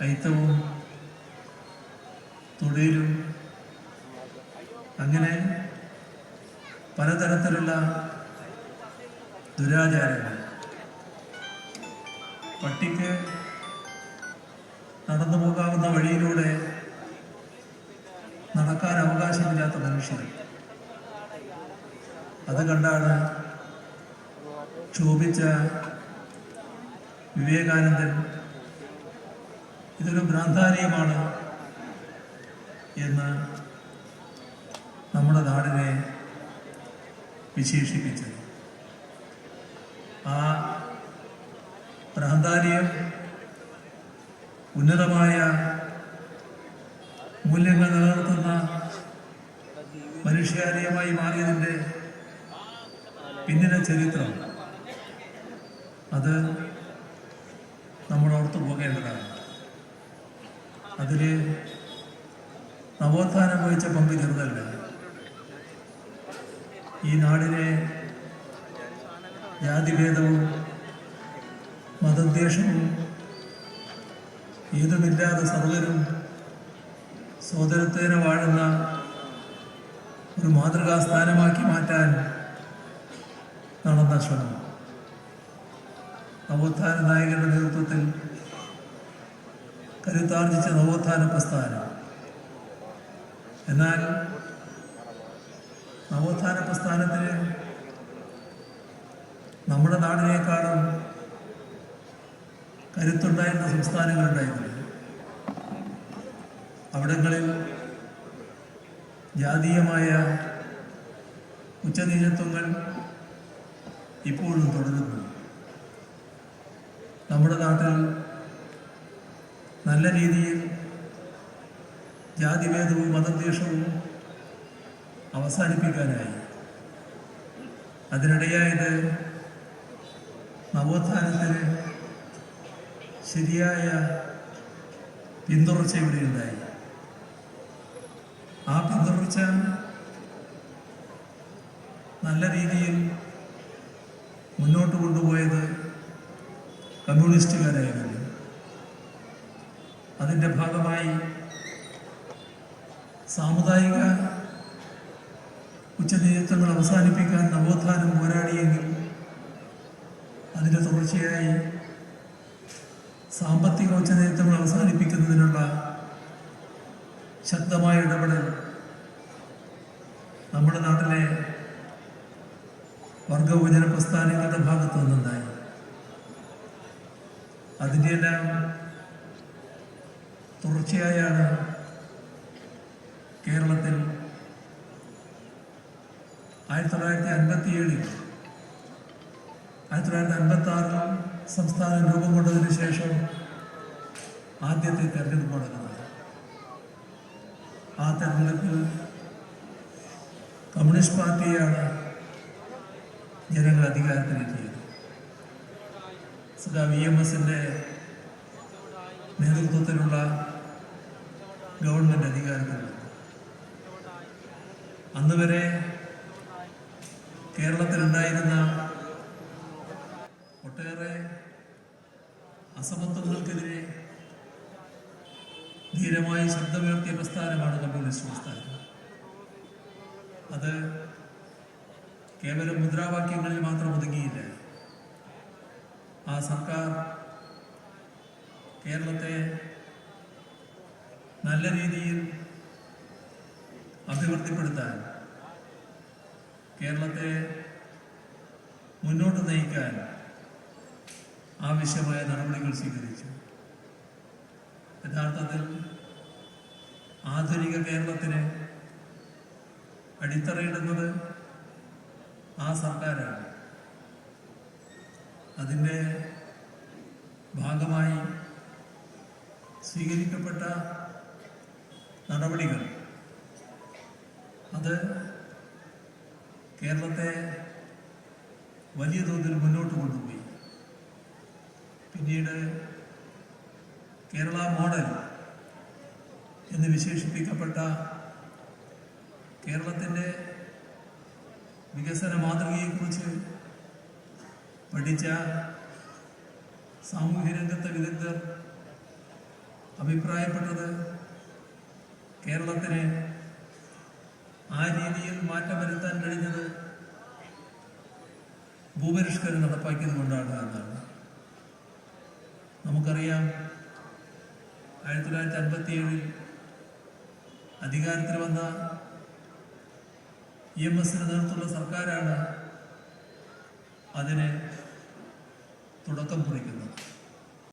കൈത്തവും തൊഴിലും അങ്ങനെ പലതരത്തിലുള്ള ദുരാചാരങ്ങൾ. പട്ടിക്ക് നടന്നു പോകാവുന്ന വഴിയിലൂടെ നടക്കാൻ അവകാശമില്ലാത്ത മനുഷ്യർ അത് കണ്ടാണ് ക്ഷോഭിച്ച വിവേകാനന്ദൻ ഇതൊരു ഭ്രാന്താലയമാണ് എന്ന് നമ്മുടെ നാടിനെ വിശേഷിപ്പിച്ചത്. ആ ഭ്രാന്താലയം ഉന്നതമായ മൂല്യങ്ങൾ നിലനിർത്തുന്ന മനുഷ്യാലയമായി മാറിയതിന്റെ പിന്നിലെ ചരിത്രം അത് നമ്മൾ ഓർത്തു പോകേണ്ടതാണ്. അതിൽ നവോത്ഥാനം വഹിച്ച പങ്ക് ചെറുതല്ല. ഈ നാടിനെ ജാതിഭേദവും മതദ്വേഷവും ഏതുമില്ലാതെ സർവരും സോദരത്തേന വാഴുന്ന ഒരു മാതൃകാ സ്ഥാനമാക്കി മാറ്റാൻ നടന്ന ശ്രമം. നവോത്ഥാന നായകരുടെ നേതൃത്വത്തിൽ കരുത്താർജിച്ച നവോത്ഥാന പ്രസ്ഥാനം. എന്നാൽ നവോത്ഥാന പ്രസ്ഥാനത്തിന് നമ്മുടെ നാടിനേക്കാളും കരുത്തുണ്ടായിരുന്ന സംസ്ഥാനങ്ങളുണ്ടായിരുന്നു അവിടങ്ങളിൽ ജാതീയമായ ഉച്ചനീചത്വങ്ങൾ ഇപ്പോഴും തുടരുന്നു. നമ്മുടെ നാട്ടിൽ നല്ല രീതിയിൽ ജാതിഭേദവും മതദ്വേഷവും അവസാനിപ്പിക്കാനായി. അതിനിടയായത് നവോത്ഥാനത്തിന് ശരിയായ പിന്തുടർച്ച ഇവിടെയുണ്ടായി ആ പിന്തുടർച്ച നല്ല രീതിയിൽ മുന്നോട്ട് കൊണ്ടുപോയത് കമ്മ്യൂണിസ്റ്റുകാരായിരുന്നു. അതിന്റെ ഭാഗമായി സാമുദായിക ഉച്ചനേതൃത്വങ്ങൾ അവസാനിപ്പിക്കാൻ നവോത്ഥാനം പോരാടിയെങ്കിൽ അതിന്റെ തുടർച്ചയായി സാമ്പത്തിക ഉച്ചനേതൃത്വങ്ങൾ അവസാനിപ്പിക്കുന്നതിനുള്ള ശക്തമായ ഇടപെടൽ നമ്മുടെ നാട്ടിലെ വർഗവിഭജന പ്രസ്ഥാനങ്ങളുടെ ഭാഗത്തു നിന്നുണ്ടായി അതിന്റെ എല്ലാം തുടർച്ചയായാണ് കേരളത്തിൽ ആയിരത്തി തൊള്ളായിരത്തി അൻപത്തി ഏഴിൽ ആയിരത്തി തൊള്ളായിരത്തി അൻപത്തി ആറിൽ സംസ്ഥാനം രൂപം കൊണ്ടതിന് ശേഷം ആദ്യത്തെ തെരഞ്ഞെടുപ്പ് നടക്കുന്നത്. ആ തെരഞ്ഞെടുപ്പിൽ കമ്മ്യൂണിസ്റ്റ് പാർട്ടിയാണ് ജനങ്ങൾ അധികാരത്തിലെത്തിയത് സദാ വി എം എസിന്റെ നേതൃത്വത്തിലുള്ള ഗവൺമെന്റ് അധികാരത്തിൽ വന്നു. അന്ന് വരെ കേരളത്തിലുണ്ടായിരുന്ന ഒട്ടേറെ അസമത്വങ്ങൾക്കെതിരെ ധീരമായി ശബ്ദമുയർത്തിയ പ്രസ്ഥാനമാണ് കമ്മ്യൂണിസ്റ്റ് പ്രസ്ഥാനം അത് കേവലം മുദ്രാവാക്യങ്ങളിൽ മാത്രം ഒതുങ്ങിയില്ല ആ സർക്കാർ കേരളത്തെ നല്ല രീതിയിൽ അഭിവൃദ്ധിപ്പെടുത്താൻ കേരളത്തെ മുന്നോട്ട് നയിക്കാൻ ആവശ്യമായ നടപടികൾ സ്വീകരിച്ചു. യഥാർത്ഥത്തിൽ ആധുനിക കേരളത്തിന് അടിത്തറയിടുന്നത് ആ സർക്കാരാണ്. അതിന്റെ ഭാഗമായി സ്വീകരിക്കപ്പെട്ട നടപടികൾ. അത് കേരളത്തെ വലിയ തോതിൽ മുന്നോട്ട് കൊണ്ടുപോയി. പിന്നീട് കേരള മോഡൽ എന്ന് വിശേഷിപ്പിക്കപ്പെട്ട കേരളത്തിന്റെ വികസന മാതൃകയെക്കുറിച്ച് പഠിച്ച സാമൂഹ്യ രംഗത്തെ വിദഗ്ധർ അഭിപ്രായപ്പെട്ടത് കേരളത്തിന് ആ രീതിയിൽ മാറ്റം വരുത്താൻ കഴിഞ്ഞത് ഭൂപരിഷ്കരണം നടപ്പാക്കിയത് കൊണ്ടാണ് എന്നാണ്. നമുക്കറിയാം ആയിരത്തി തൊള്ളായിരത്തി അൻപത്തി ഏഴിൽ അധികാരത്തിൽ വന്ന ഇ എം എസിന് നേതൃത്വമുള്ള സർക്കാരാണ് അതിന് തുടക്കം കുറിക്കുന്നത്.